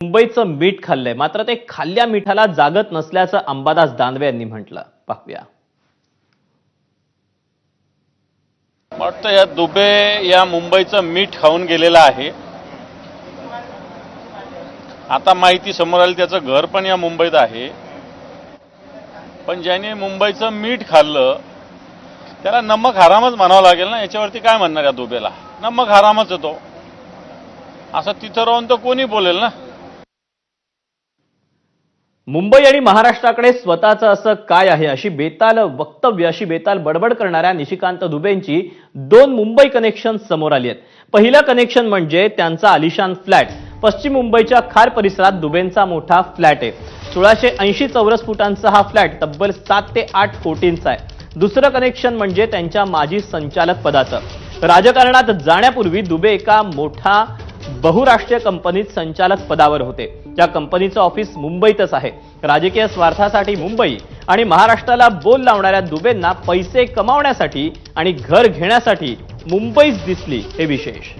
मुंबईचं मीठ खाल्लंय. मात्र ते खाल्ल्या मिठाला जागत नसल्याचं अंबादास दानवे यांनी म्हटलं. पाहूया. वाटतं या दुबे या मुंबईचं मीठ खाऊन गेलेलं आहे. आता माहिती समोर आली त्याचं घर पण या मुंबईत आहे. पण ज्याने मुंबईचं मीठ खाल्लं त्याला नमक हरामच म्हणावं लागेल ना? याच्यावरती काय म्हणणार या दुबेला? नमक हरामच येतो असं तिथं राहून तर कोणी बोलेल ना? मुंबई आणि महाराष्ट्राकडे स्वतःचं असं काय आहे अशी बेताल वक्तव्य अशी बेताल बडबड करणाऱ्या निशिकांत दुबेंची दोन मुंबई कनेक्शन समोर आली आहेत. पहिलं कनेक्शन म्हणजे त्यांचा आलिशान फ्लॅट पश्चिम मुंबईच्या खार परिसरात दुबेंचा मोठा फ्लॅट आहे. सोळाशे ऐंशी चौरस फुटांचा हा फ्लॅट तब्बल सात ते आठ कोटींचा आहे. दुसरं कनेक्शन म्हणजे त्यांच्या माजी संचालक पदाचं. राजकारणात जाण्यापूर्वी दुबे एका मोठा बहुराष्ट्रीय कंपनीत संचालक पदावर होते. त्या कंपनीचं ऑफिस मुंबईतच आहे. राजकीय स्वार्थासाठी मुंबई आणि महाराष्ट्राला बोल लावणाऱ्या दुबेंना पैसे कमावण्यासाठी आणि घर घेण्यासाठी मुंबईच दिसली हे विशेष.